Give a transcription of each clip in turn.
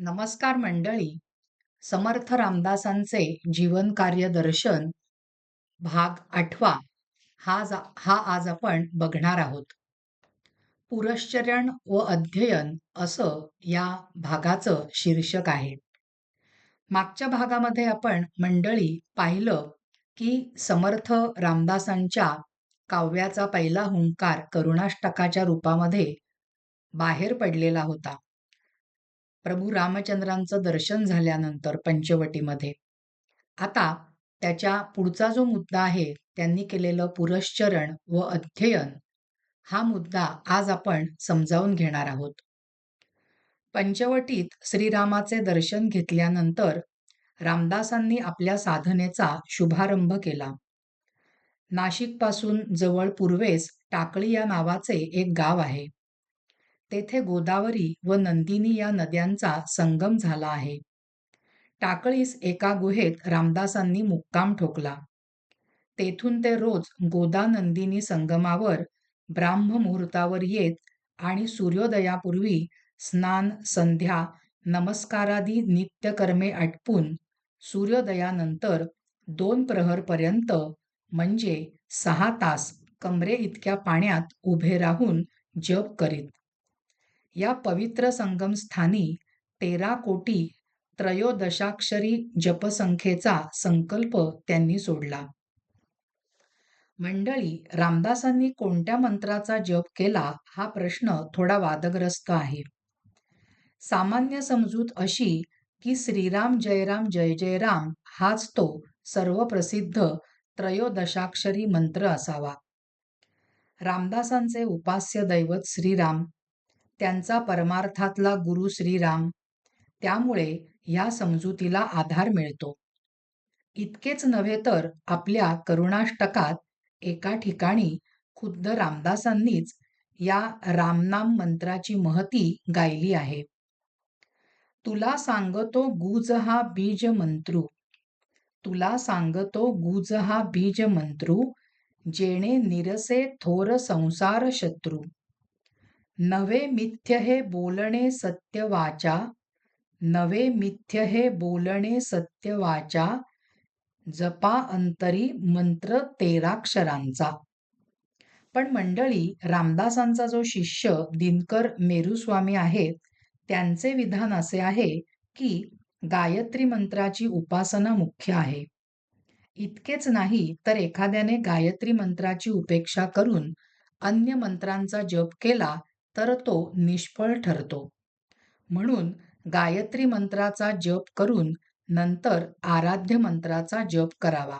नमस्कार मंडळी. समर्थ रामदासांचे जीवन कार्य दर्शन भाग आठवा. हा जा- हा आज आपण बघणार आहोत. पुरश्चरण व अध्ययन असं या भागाचं शीर्षक आहे. मागच्या भागामध्ये आपण मंडळी पाहिलं की समर्थ रामदासांच्या काव्याचा पहिला हुंकार करुणाष्टकाच्या रूपामध्ये बाहेर पडलेला होता. प्रभू रामचंद्रांचं दर्शन झाल्यानंतर पंचवटीमध्ये. आता त्याच्या पुढचा जो मुद्दा आहे त्यांनी केलेलं पुरश्चरण व अध्ययन हा मुद्दा आज आपण समजावून घेणार आहोत. पंचवटीत श्रीरामाचे दर्शन घेतल्यानंतर रामदासांनी आपल्या साधनेचा शुभारंभ केला. नाशिकपासून जवळ पूर्वेस टाकळी या नावाचे एक गाव आहे. तेथे गोदावरी व नंदिनी या नद्यांचा संगम झाला आहे. टाकळीस एका गुहेत रामदासांनी मुक्काम ठोकला. तेथून ते रोज गोदा नंदिनी संगमावर ब्राह्म मुहूर्तावर येत आणि सूर्योदयापूर्वी स्नान संध्या नमस्कारादी नित्यकर्मे आटपून सूर्योदयानंतर दोन प्रहरपर्यंत म्हणजे सहा तास कमरे इतक्या पाण्यात उभे राहून जप करीत. या पवित्र संगमस्थानी तेरा कोटी त्रयोदशाक्षरी जपसंख्येचा संकल्प त्यांनी सोडला. मंडळी रामदासांनी कोणत्या मंत्राचा जप केला हा प्रश्न थोडा वादग्रस्त आहे. सामान्य समजूत अशी की श्रीराम जयराम जय जय राम हाच तो सर्व प्रसिद्ध त्रयोदशाक्षरी मंत्र असावा. रामदासांचे उपास्य दैवत श्रीराम त्यांचा परमार्थातला गुरु श्रीराम. त्यामुळे या समजुतीला आधार मिळतो. इतकेच नव्हे तर आपल्या करुणाष्टकात एका ठिकाणी खुद्द रामदासांनीच या रामनाम मंत्राची महती गायली आहे. तुला सांगतो गुज हा बीज मंत्रू. तुला सांगतो गुज हा बीज मंत्रू जेणे निरसे थोर संसार शत्रू. नवे मिथ्य हे बोलणे सत्य वाचा नवे मिथ्य हे बोलणे सत्य वाचा जपा अंतरी मंत्र तेराक्षरांचा. पण मंडळी रामदासांचा जो शिष्य दिनकर मेरुस्वामी आहेत त्यांचे विधान असे आहे की गायत्री मंत्राची उपासना मुख्य आहे. इतकेच नाही तर एखाद्याने गायत्री मंत्राची उपेक्षा करून अन्य मंत्रांचा जप केला तर तो निष्फळ ठरतो. म्हणून गायत्री मंत्राचा जप करून नंतर आराध्य मंत्राचा जप करावा.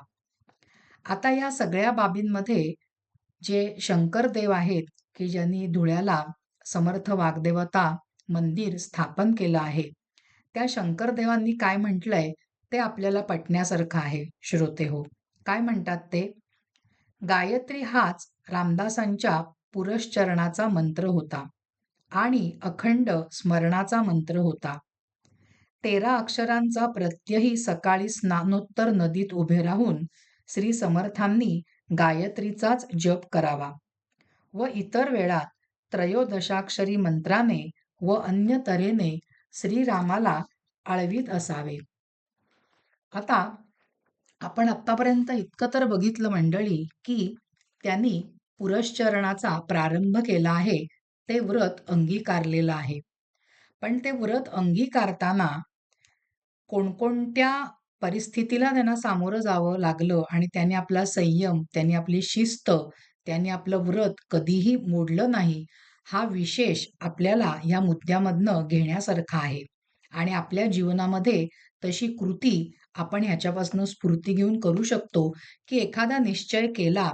आता या सगळ्या बाबींमध्ये जे शंकरदेव आहेत की ज्यांनी धुळ्याला समर्थ वाग्देवता मंदिर स्थापन केलं आहे त्या शंकरदेवांनी काय म्हटलंय ते आपल्याला पटण्यासारखं आहे श्रोते हो. काय म्हणतात ते? गायत्री हाच रामदासांच्या पुरश्चरणाचा मंत्र होता आणि अखंड स्मरणाचा मंत्र होता. तेरा अक्षरांचा प्रत्यही सकाळी स्नानोत्तर नदीत उभे राहून श्री समर्थांनी गायत्रीचाच जप करावा व इतर वेळात त्रयोदशाक्षरी मंत्राने व अन्य तऱ्हेने श्रीरामाला आळवीत असावे. आता आपण आत्तापर्यंत इतकं तर बघितलं मंडळी की त्यांनी पुरश्चरणाचा प्रारंभ केला आहे ते व्रत अंगीकारलेलं आहे. पण ते व्रत अंगीकारताना कोणकोणत्या परिस्थितीला त्यांना सामोरं जावं लागलं आणि त्याने आपला संयम त्यांनी आपली शिस्त त्यांनी आपलं व्रत कधीही मोडलं नाही हा विशेष आपल्याला या मुद्द्यामधनं घेण्यासारखा आहे. आणि आपल्या जीवनामध्ये तशी कृती आपण ह्याच्यापासून स्फूर्ती घेऊन करू शकतो की एखादा निश्चय केला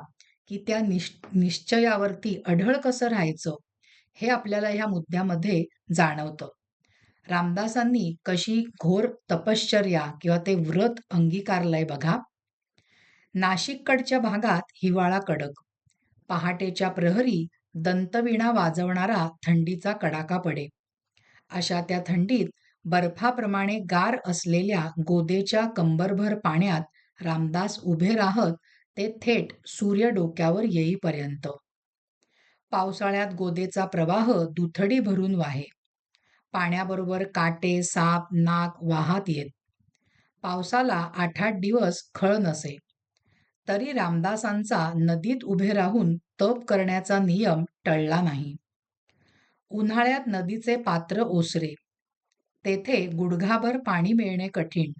की त्या निश निश्चयावरती अढळ कसं राहायचं हे आपल्याला ह्या मुद्द्यामध्ये जाणवतं. रामदासांनी कशी घोर तपश्चर्या किंवा ते व्रत अंगीकारलंय बघा. नाशिककडच्या भागात हिवाळा कडक. पहाटेच्या प्रहरी दंतविणा वाजवणारा थंडीचा कडाका पडे. अशा त्या थंडीत बर्फाप्रमाणे गार असलेल्या गोदेच्या कंबरभर पाण्यात रामदास उभे राहत ते थेट सूर्य डोक्यावर येईपर्यंत. पावसाळ्यात गोदेचा प्रवाह दुथडी भरून वाहे. पाण्याबरोबर काटे साप नाक वाहत येत. पावसाला आठ आठ दिवस खळ नसे. तरी रामदासांचा नदीत उभे राहून तप करण्याचा नियम टळला नाही. उन्हाळ्यात नदीचे पात्र ओसरे. तेथे गुडघाभर पाणी मिळणे कठीण.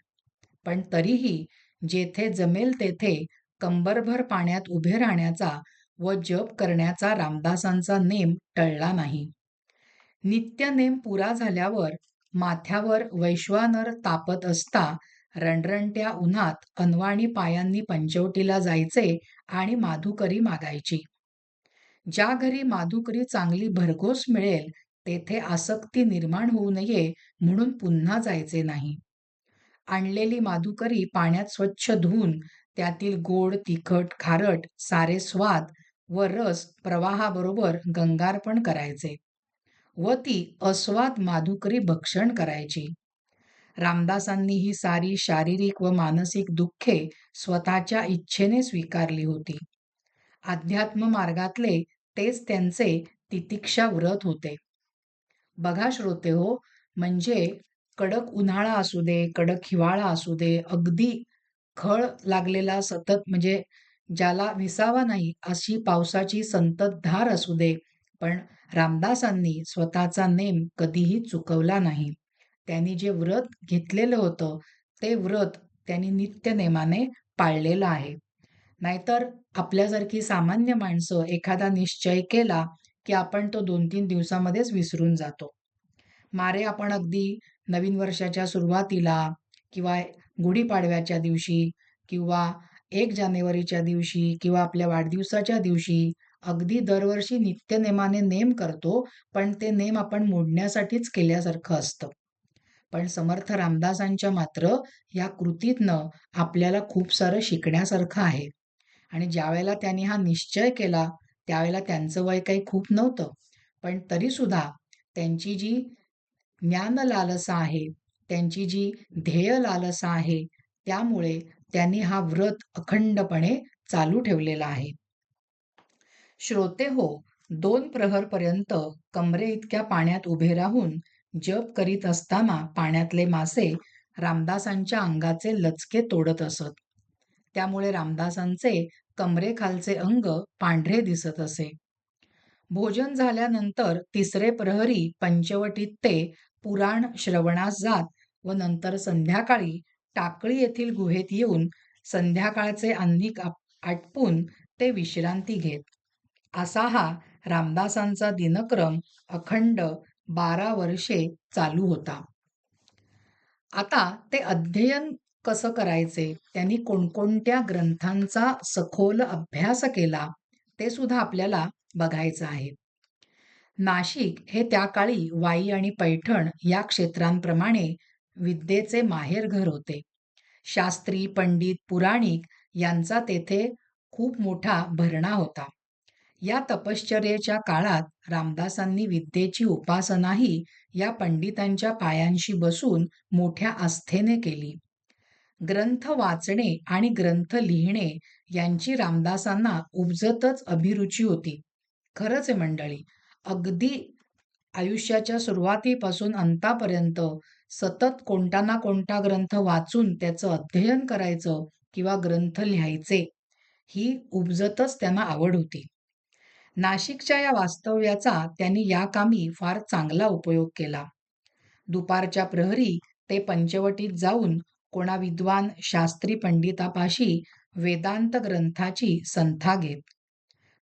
पण तरीही जेथे जमेल तेथे कंबरभर पाण्यात उभे राहण्याचा व जप करण्याचा रामदासांचा नेम टळला नाही. नित्य नेम पुरा झाल्यावर माथ्यावर वैश्वानर तापत असता रणरणट्या उन्हात अनवाणी पायांनी पंचवटीला जायचे आणि माधुकरी मागायची. ज्या घरी माधुकरी चांगली भरघोस मिळेल तेथे आसक्ती निर्माण होऊ नये म्हणून पुन्हा जायचे नाही. आणलेली माधुकरी पाण्यात स्वच्छ धुवून त्यातील गोड तिखट खारट सारे स्वाद व रस प्रवाहाबरोबर गंगार्पण करायचे व ती अस्वाद माधुकरी भक्षण करायची. रामदासांनी ही सारी शारीरिक व मानसिक दुःखे स्वतःच्या इच्छेने स्वीकारली होती. अध्यात्म मार्गातले तेच त्यांचे तितिक्षा व्रत होते. बघा श्रोते हो म्हणजे कडक उन्हाळा असू दे कडक हिवाळा असू दे अगदी खळ लागलेला सतत म्हणजे ज्याला विसावा नाही अशी पावसाची संततधार असू दे. पण रामदासांनी स्वतःचा नेम कधीही चुकवला नाही. त्यांनी जे व्रत घेतलेलं होतं ते व्रत त्यांनी नित्य नेमाने पाळलेलं आहे. नाहीतर आपल्यासारखी सामान्य माणसं एखादा निश्चय केला की आपण तो दोन तीन दिवसामध्येच विसरून जातो. मारे आपण अगदी नवीन वर्षाच्या सुरुवातीला किंवा गुढीपाडव्याच्या दिवशी किंवा एक जानेवारीच्या दिवशी किंवा आपल्या वाढदिवसाच्या दिवशी अगदी दरवर्षी नित्यनेमाने नेम करतो पण ते नेम आपण मोडण्यासाठीच केल्यासारखं असतं. पण समर्थ रामदासांच्या मात्र या कृतीतनं आपल्याला खूप सारं शिकण्यासारखं आहे. आणि ज्यावेळेला त्यांनी हा निश्चय केला त्यावेळेला त्यांचं वय काही खूप नव्हतं. पण तरीसुद्धा त्यांची जी ज्ञान लालसा आहे त्यांची जी ध्येय लालसा आहे त्यामुळे त्यांनी हा व्रत अखंडपणे चालू ठेवलेला आहे. श्रोते हो दोन प्रहरपर्यंत कमरे इतक्या पाण्यात उभे राहून जप करीत असताना पाण्यातले मासे रामदासांच्या अंगाचे लचके तोडत असत. त्यामुळे रामदासांचे कमरेखालचे अंग पांढरे दिसत असे. भोजन झाल्यानंतर तिसरे प्रहरी पंचवटीत ते पुराण श्रवणास जात व नंतर संध्याकाळी टाकळी येथील गुहेत येऊन संध्याकाळचे अन्निक आटपून ते विश्रांती घेत. असा हा रामदासांचा दिनक्रम अखंड बारा वर्षे चालू होता. आता ते अध्ययन कसं करायचे? त्यांनी कोणकोणत्या ग्रंथांचा सखोल अभ्यास केला? ते सुद्धा आपल्याला बघायचं आहे. नाशिक हे त्या काळी वाई आणि पैठण या क्षेत्रांप्रमाणे विद्येचे माहेरघर होते. शास्त्री पंडित पुराणिक यांचा तेथे खूप मोठा भरणा होता. या तपश्चर्येच्या काळात रामदासांनी विद्येची उपासनाही या पंडितांच्या पायांशी बसून मोठ्या आस्थेने केली. ग्रंथ वाचणे आणि ग्रंथ लिहिणे यांची रामदासांना उपजतच अभिरुची होती. खरंच आहे मंडळी अगदी आयुष्याच्या सुरुवातीपासून अंतापर्यंत सतत कोणता ना कोणता ग्रंथ वाचून त्याचं अध्ययन करायचं किंवा ग्रंथ लिहायचे ही उपजतच त्यांना आवड होती. नाशिकच्या या वास्तव्याचा त्यांनी या कामी फार चांगला उपयोग केला. दुपारच्या प्रहरी ते पंचवटीत जाऊन कोणा विद्वान शास्त्री पंडितापाशी वेदांत ग्रंथाची संथा घेत.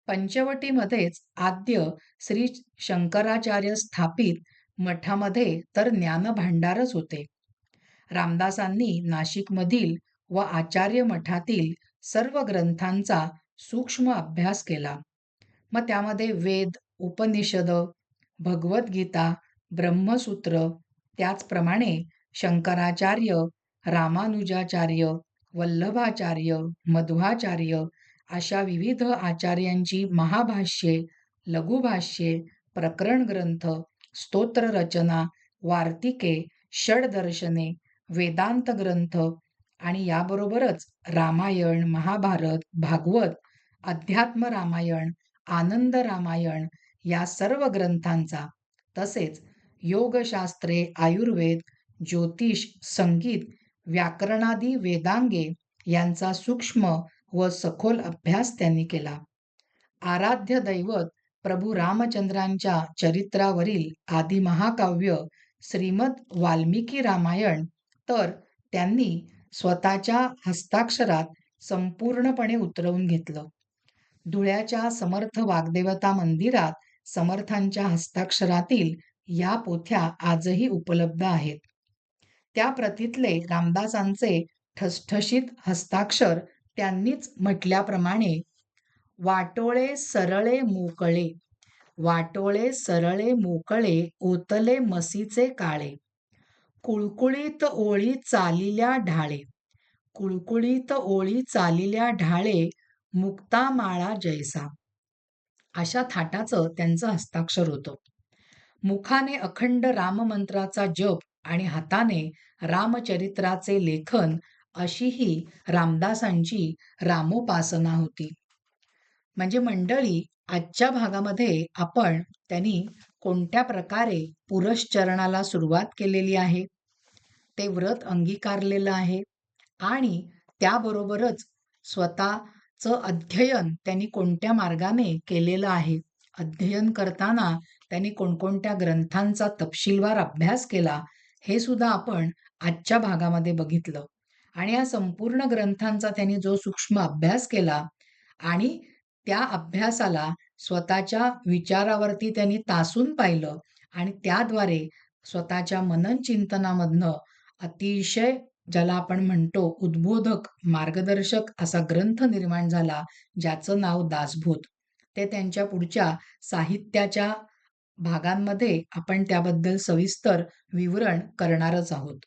पंचवटीमध्येच आद्य श्री शंकराचार्य स्थापित मठामध्ये तर ज्ञानभांडारच होते. रामदासांनी नाशिकमधील व आचार्य मठातील सर्व ग्रंथांचा सूक्ष्म अभ्यास केला. मग त्यामध्ये वेद उपनिषद भगवद्गीता ब्रह्मसूत्र त्याचप्रमाणे शंकराचार्य रामानुजाचार्य वल्लभाचार्य मध्वाचार्य अशा विविध आचार्यांची महाभाष्ये लघुभाष्ये प्रकरण ग्रंथ स्तोत्र रचना वार्तिके षडदर्शने वेदांत ग्रंथ आणि याबरोबरच रामायण महाभारत भागवत अध्यात्म रामायण आनंद रामायण या सर्व ग्रंथांचा तसेच योगशास्त्रे आयुर्वेद ज्योतिष संगीत व्याकरणादी वेदांगे यांचा सूक्ष्म व सखोल अभ्यास त्यांनी केला. आराध्य दैवत प्रभू रामचंद्रांच्या चरित्रावरील आदिमहाकाव्य श्रीमद वाल्मिकी रामायण तर त्यांनी स्वतःच्या हस्ताक्षरात संपूर्णपणे उतरवून घेतलं. धुळ्याच्या समर्थ वाग्देवता मंदिरात समर्थांच्या हस्ताक्षरातील या पोथ्या आजही उपलब्ध आहेत. त्या प्रतीतले रामदासांचे ठसठशीत हस्ताक्षर त्यांनीच म्हटल्याप्रमाणे वाटोळे सरळे मोकळे. वाटोळे सरळे मोकळे ओतले मसीचे काळे. कुळकुळीत ओळी चालिल्या ढाळे. कुळकुळीत ओळी चालिल्या ढाळे मुक्ता माळा जैसा. अशा थाटाचं त्यांचं हस्ताक्षर होतं. मुखाने अखंड राममंत्राचा जप आणि हाताने रामचरित्राचे लेखन अशी ही रामदासांची रामोपासना होती. म्हणजे मंडळी आजच्या भागामध्ये आपण त्यांनी कोणत्या प्रकारे पुरश्चरणाला सुरुवात केलेली आहे? ते व्रत अंगीकारलेलं आहे आणि त्याबरोबरच स्वतःचं अध्ययन त्यांनी कोणत्या मार्गाने केलेलं आहे? अध्ययन करताना त्यांनी कोणकोणत्या ग्रंथांचा तपशीलवार अभ्यास केला? हे सुद्धा आपण आजच्या भागामध्ये बघितलं. आणि या संपूर्ण ग्रंथांचा त्यांनी जो सूक्ष्म अभ्यास केला आणि त्या अभ्यासाला स्वतःच्या विचारावरती त्यांनी तासून पाहिलं आणि त्याद्वारे स्वतःच्या मनन चिंतनामधनं अतिशय ज्याला आपण म्हणतो उद्बोधक मार्गदर्शक असा ग्रंथ निर्माण झाला ज्याचं नाव दासभूत ते त्यांच्या पुढच्या साहित्याच्या भागांमध्ये आपण त्याबद्दल सविस्तर विवरण करणारच आहोत.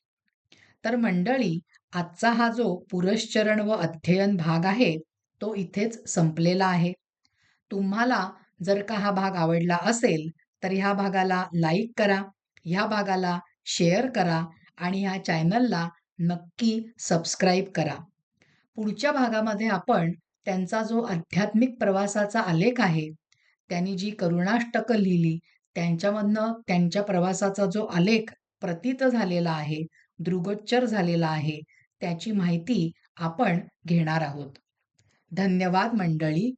तर मंडळी आजचा हा जो पुरश्चरण व अध्ययन भाग आहे तो इथेच संपलेला आहे. तुम्हाला जर का हा भाग आवडला असेल तर ह्या भागाला लाईक करा ह्या भागाला शेअर करा आणि ह्या चॅनलला नक्की सबस्क्राईब करा. पुढच्या भागामध्ये आपण त्यांचा जो आध्यात्मिक प्रवासाचा आलेख आहे त्यांनी जी करुणाष्टकं लिहिली त्यांच्यामधनं त्यांच्या प्रवासाचा जो आलेख प्रतीत झालेला आहे दृगोच्चर झालेला आहे त्याची माहिती आपण घेणार आहोत. धन्यवाद मंडळी.